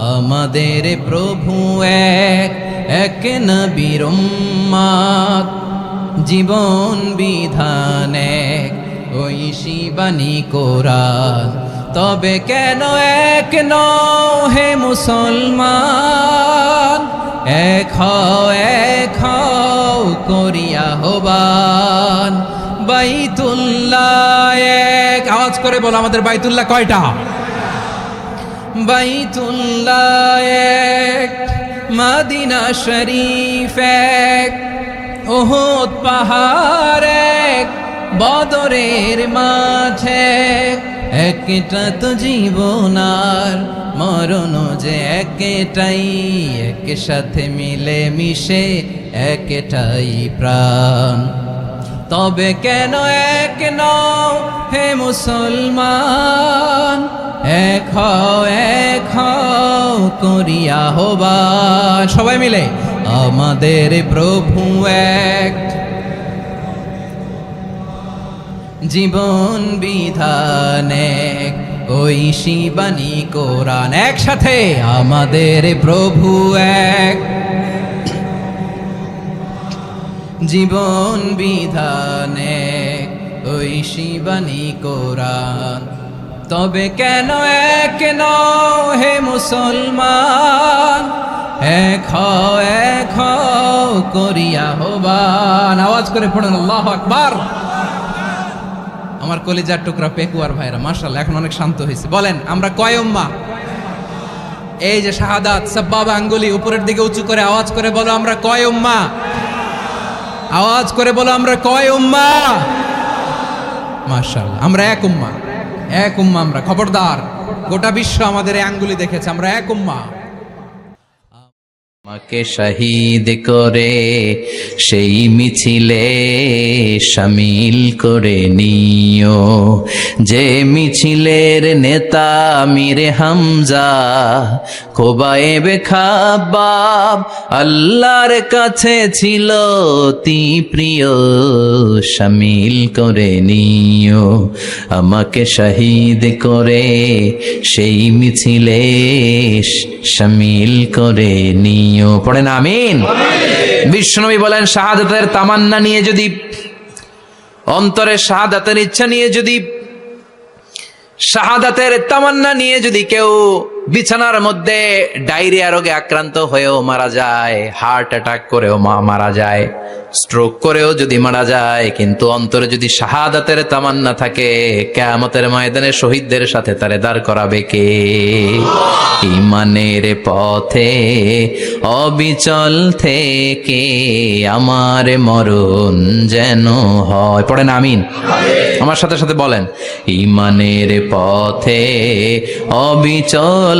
আমাদের প্রভু এক এক নবীর উম্মাদ। জীবন বিধান এক, ওই শিবানী কোরআন তবে কেন এক নও হে মুসলমান? এক হও, এক করিয়া হবান বাইতুল্লাহ এক, আওয়াজ করে বলো আমাদের বাইতুল্লাহ কয়টা? বাইতুল্লাহ এক, মাদিনা শরীফ এক ওহদ পাহাড় এক, বদরের মাঝে একটা তো জীবনার মরণ যে একটাই এক সাথে মিলে মিশে একটাই প্রাণ। তবে কেন এক নও হে মুসলমান? এক এক করিয়া হবান সবাই মিলে, আমাদের প্রভু এক। জীবন বিধান এক, ওই শিবানী কোরআন একসাথে আমাদের প্রভু এক। জীবন বিধানে ওই শিবানী কোরআন তবে কেন এক নও হে মুসলমান? এক এক করিয়া হবান আওয়াজ করে পড়েন, আল্লাহ আকবার। আমার কলিজার টুকরা পেকুয়ার ভাইরা মার্শাল এখন অনেক শান্ত হয়েছে। বলেন, আমরা কয় উম্মা? এই যে শাহাদাত, সাব্বাব আঙ্গুলি উপরের দিকে উঁচু করে আওয়াজ করে বলো, আমরা কয় উম্মা? আওয়াজ করে বলো, আমরা কয় উম্মা? মার্শাল আমরা এক উম্মা। এক উম্মা আমরা খবরদার। গোটা বিশ্ব আমাদের এই আঙ্গুলি দেখেছে আমরা এক উম্মা। আমাকে শহীদ করে, সেই মিছিলে সামিল করে নিও। যে মিছিলের নেতা মিরে হামজা, খোবায়েবে খাবাব আল্লাহর কাছে ছিল অতি প্রিয়, সামিল করে নিও। আমাকে শহীদ করে, সেই মিছিলে সামিল করে নিও। পড়েন আমিন। বিষ্ণবী বলেন, শাহাদাতের তামান্না নিয়ে যদি, অন্তরে শাহাদাতের ইচ্ছা নিয়ে যদি, শাহাদাতের তামান্না নিয়ে যদি কেউ বিছানার মধ্যে ডায়রিয়া রোগে আক্রান্ত হয়েও মারা যায় হার্ট অ্যাটাক করেও মারা যায় স্ট্রোক করেও যদি মারা যায়, কিন্তু অন্তরে যদি শাহাদাতের তামান্না থাকে, কেয়ামতের ময়দানে শহীদদের সাথে তারে দাঁড় করাবে কে? ইমানের পথে অবিচল থেকে আমার মরণ যেন হয়। পড়েন আমিন। আমার সাথে সাথে বলেন, ইমানের পথে অবিচল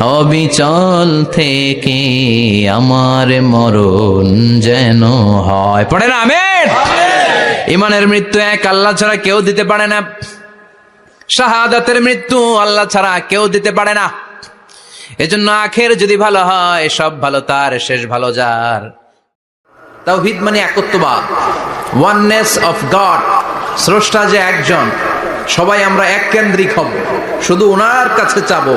অবিচল থেকে আমার মরণ যেন হয়। পড়ে না আমের ইমানের মৃত্যু এক, আল্লাহ ছাড়া কেউ দিতে পারে না। শাহাদাতের মৃত্যু আল্লাহ ছাড়া কেউ দিতে পারে না। এজন্য আখের যদি ভালো হয়, সব ভালো, তার শেষ ভালো যার। তাওহিদ মানে একত্ববাদ। ওয়াননেস অফ গড স্রষ্টা যে একজন, সবাই আমরা এক কেন্দ্রিক হব। শুধু ওনার কাছে চাবো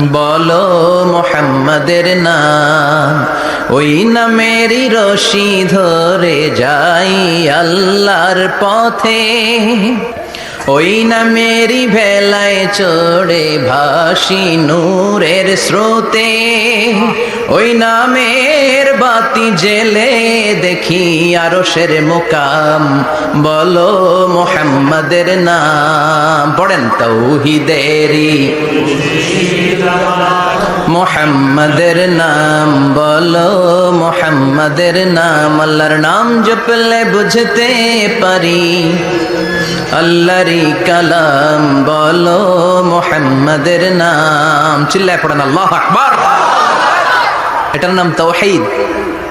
বলো মোহাম্মদের নাম। ওই নামেরই রশি ধরে যাই আল্লাহর পথে। ওই নামেরই ভেলায় চড়ে ভাসি নূরের স্রোতে। ওই নামের বাতি জেলে দেখি আরশের মোকাম, বলো মোহাম্মদের নাম। পড়েন তৌহিদেরি মোহাম্মদের নাম, বলো মোহাম্মদের নাম। আল্লাহর নাম জপলে বুঝতে পারি। আল্লাহরি কালাম, বলো মোহাম্মদের নাম। চিল্লায় পড়েন, আল্লাহ আকবার। এটার নাম তাওহীদ।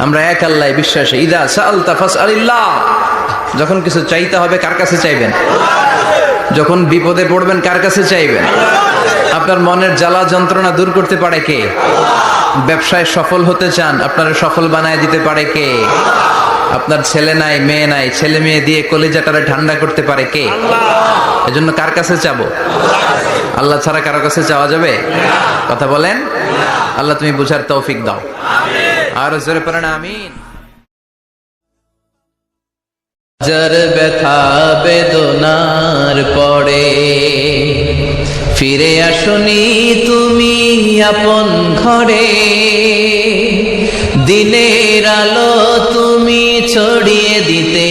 আমরা এক আল্লাহ বিশ্বাসী। ইদা সাআলতা ফাসআলিল্লাহ। যখন কিছু চাইতে হবে, কার কাছে চাইবেন? যখন বিপদে পড়বেন, কার কাছে চাইবেন? আপনার মনের জ্বালা যন্ত্রণা দূর করতে পারে কে? ব্যবসায় সফল হতে চান, আপনারা সফল বানায় দিতে পারে কে? আপনার ছেলে নাই মেয়ে নাই ছেলে মেয়ে দিয়ে কলেজাটারে ঠান্ডা করতে পারে কে? এজন্য কার কাছে চাবো? আল্লাহ ছাড়া কারও কাছে চাওয়া যাবে? কথা বলেন? আল্লাহ তুমি বুঝার তৌফিক দাও। আর জোরে পড়েন আমিন। যার ব্যথা বেদনার পড়ে ফিরে আসনি তুমি আপন ঘরে। দিনের আলো তুমি ছড়িয়ে দিতে।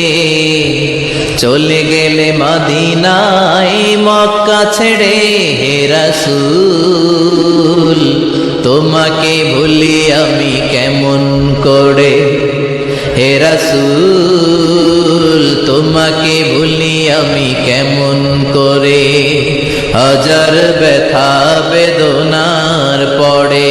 চলে গেলে মাদিনায় মক্কা ছেড়ে হে রাসূল, তোমাকে ভুলি আমি কেমন করে? হে রাসূল, তোমাকে ভুলি আমি কেমন করে? হাজার ব্যথা বেদনার পড়ে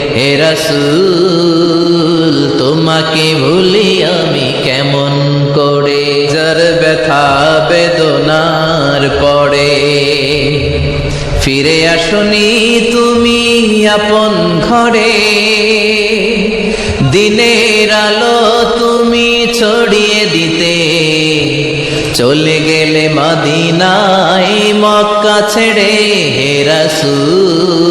হে রাসূল, তোমাকে ভুলি আমি কেমন করে? যার ব্যথা বেদনার পড়ে ফিরে আসনি তুমি আপন ঘরে। দিনের আলো তুমি ছড়িয়ে দিতে। চলে গেলে মাদিনায় মক্কা ছেড়ে হে রাসূল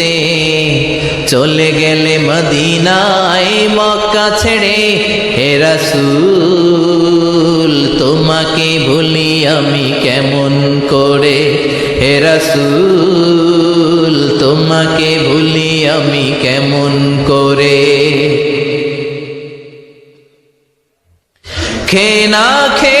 চলে গেলে মদিনায় মক্কা ছেড়ে, হে রাসূল, তোমাকে ভুলি আমি কেমন করে? হে তোমাকে ভুলি আমি কেমন করে? খে না খে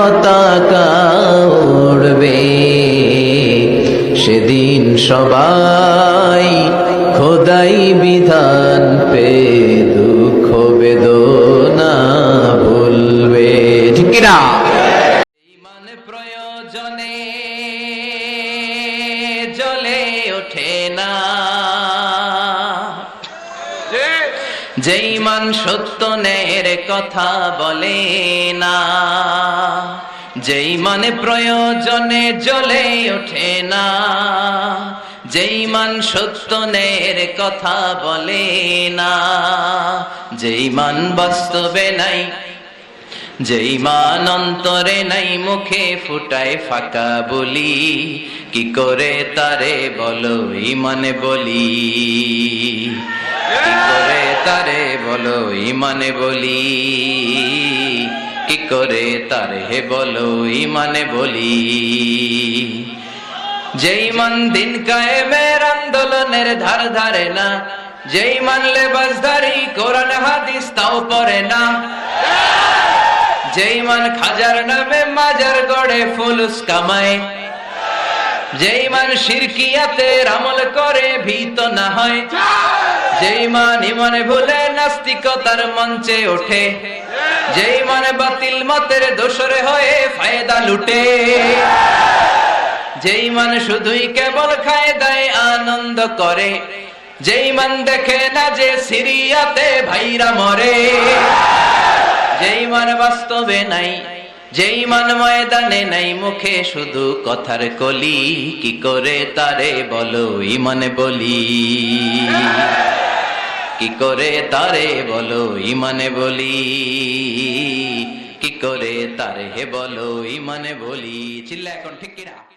সেদিন সবাই খোদাই বিধান পে দুঃখ বেদনা ভুলবে। ঠিক ইমান প্রয়োজনে ওঠে না। যেই মান সত্য ন্যায়ের কথা বলে না। যেই মানে প্রয়োজনে জ্বলে ওঠে না, যেই মান সত্য ন্যায়ের কথা বলে না, যেই মান বাস্তবে নাই, যেই মান অন্তরে নাই, মুখে ফুটায় ফাঁকা বলি, কি করে তারে বলো ইমানে বলি? কি করে তারে বলো ইমানে বলি? কি করে তার হে বলো ইমানে বলি। যেই মান দিন কায়েমের আন্দোলনের ধার ধারে না, যেই মানলে ধারি কোরআন হাদিস তাও পরে না। যেই মান খাজার নামে মাজার গড়ে ফুলুস কামায় যেই মান শিরকিয়াতে আমল করে, ভীত না হয়। যেই মান ইমানে ভুলে, নাস্তিকতার মঞ্চে ওঠে। যেই মানে বাতিল মতের দোষরে হয়ে ফায়দা লুটে। যেই মান শুধুই কেবল খায় দেয় আনন্দ করে। যেই মান দেখে না যে সিরিয়াতে ভাইরা মরে। যেই মান বাস্তবে নাই যেই মান ময়দানে নাই মুখে শুধু কথার কলি, কি করে তারে বলো ইমানে বলি? কি করে তারে বলো ইমানে বলি? কি করে তারে বলো ইমানে বলি? চিল্লা এখন, ঠিক কিনা?